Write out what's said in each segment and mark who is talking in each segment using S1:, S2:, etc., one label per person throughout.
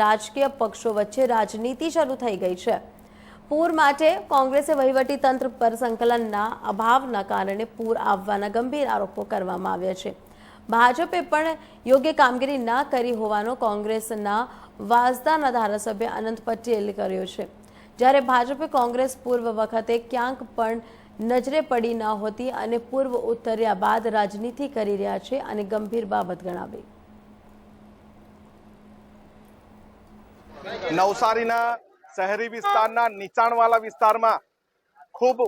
S1: રાજકીય પક્ષો વચ્ચે રાજનીતિ શરૂ થઈ ગઈ છે. પૂર માટે કોંગ્રેસે વહીવટી તંત્ર પર સંકલનના અભાવના કારણે પૂર આવવાના ગંભીર આરોપો કરવામાં આવ્યા છે. ભાજપે પણ યોગ્ય કામગીરી ના કરી હોવાનો કોંગ્રેસના વાસદાના ધારાસભ્ય અનંત પટેલ કર્યો છે. જ્યારે ભાજપે કોંગ્રેસ પૂર્વ વખતે ક્યાંક પણ નજરે પડી ન હોતી અને પૂર્વ ઉત્તર્યા બાદ રાજનીતિ કરી રહ્યા છે અને ગંભીર બાબત ગણાવી.
S2: નવસારીના શહેરી વિસ્તારના નીચાણવાળા વિસ્તારમાં ખૂબ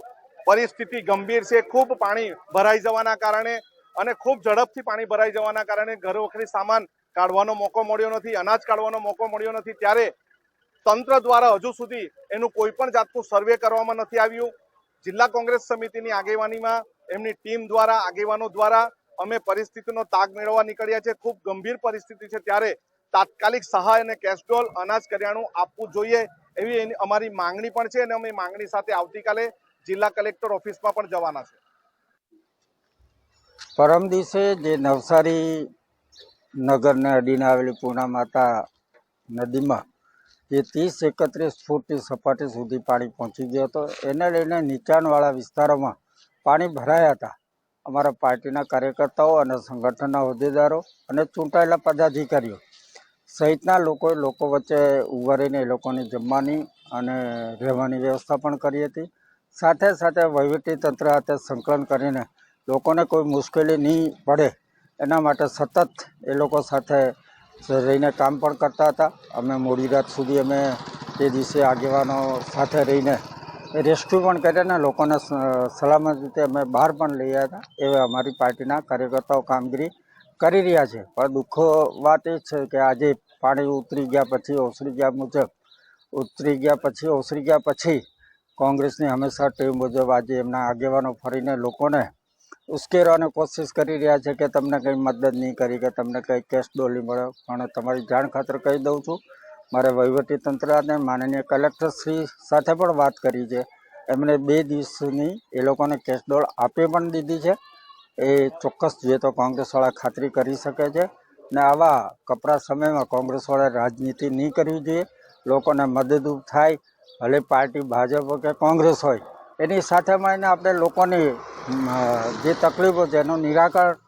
S2: પરિસ્થિતિ ગંભીર છે. ખૂબ પાણી ભરાઈ જવાના કારણે અને ખૂબ ઝડપથી પાણી ભરાઈ જવાના કારણે ઘર વખરી સામાન કાઢવાનો મોકો મળ્યો નથી, અનાજ કાઢવાનો મોકો મળ્યો નથી. ત્યારે તંત્ર દ્વારા હજુ સુધી એનું કોઈ પણ જાતનું સર્વે કરવામાં નથી આવ્યું. જિલ્લા કોંગ્રેસ સમિતિની આગેવાનીમાં એમની ટીમ દ્વારા, આગેવાનો દ્વારા અમે પરિસ્થિતિનો તાગ મેળવવા નીકળ્યા છે. ખૂબ ગંભીર પરિસ્થિતિ છે. ત્યારે તાત્કાલિક સહાય અને કેસ્ટ્રોલ અનાજ કરિયાણું આપવું જોઈએ એવી અમારી માંગણી પણ છે અને અમે માંગણી સાથે આવતીકાલે જિલ્લા કલેક્ટર ઓફિસમાં પણ જવાના છે.
S3: પરમ દિવસે જે નવસારી નગરને અડીને આવેલી પૂના માતા નદીમાં જે ત્રીસ એકત્રીસ ફૂટની સપાટી સુધી પાણી પહોંચી ગયો હતો. એને લઈને નીચાણવાળા વિસ્તારોમાં પાણી ભરાયા હતા. અમારા પાર્ટીના કાર્યકર્તાઓ અને સંગઠનના હોદ્દેદારો અને ચૂંટાયેલા પદાધિકારીઓ સહિતના લોકોએ લોકો વચ્ચે ઊભા રહીને એ લોકોની જમવાની અને રહેવાની વ્યવસ્થા પણ કરી હતી. સાથે સાથે વહીવટી તંત્ર હાથે સંકલન કરીને લોકોને કોઈ મુશ્કેલી નહીં પડે, એના માટે સતત એ લોકો સાથે રહીને કામ પણ કરતા હતા. અમે મોડી રાત સુધી અમે તે દિવસે આગેવાનો સાથે રહીને રેસ્ક્યુ પણ કર્યા ને લોકોને સલામત રીતે અમે બહાર પણ લઈ આવ્યા હતા. એવા અમારી પાર્ટીના કાર્યકર્તાઓ કામગીરી કરી રહ્યા છે. પણ દુઃખો વાત એ છે કે આજે પાણી ઉતરી ગયા પછી, ઓસરી ગયા મુજબ, ઉતરી ગયા પછી, ઓસરી ગયા પછી કોંગ્રેસની હંમેશા ટેવ મુજબ આજે એમના આગેવાનો ફરીને લોકોને ઉશ્કેરવાની કોશિશ કરી રહ્યા છે કે તમને કંઈ મદદ નહીં કરી, કે તમને કંઈ કેશ ડોલી મળે. પણ તમારી જાણ ખાતર કહી દઉં છું, મારે વહીવટીતંત્ર અને માનનીય કલેક્ટર શ્રી સાથે પણ વાત કરી છે. એમણે બે દિવસની એ લોકોને કેશ ડોલ આપી પણ દીધી છે. એ ચોક્કસ જોઈએ તો કોંગ્રેસવાળા ખાતરી કરી શકે છે ને આવા કપરા સમયમાં કોંગ્રેસવાળા રાજનીતિ નહીં કરવી જોઈએ. લોકોને મદદરૂપ થાય. ભલે પાર્ટી ભાજપ કે કોંગ્રેસ હોય. એની સાથે મળીને આપણે લોકોની જે તકલીફો છે એનું નિરાકરણ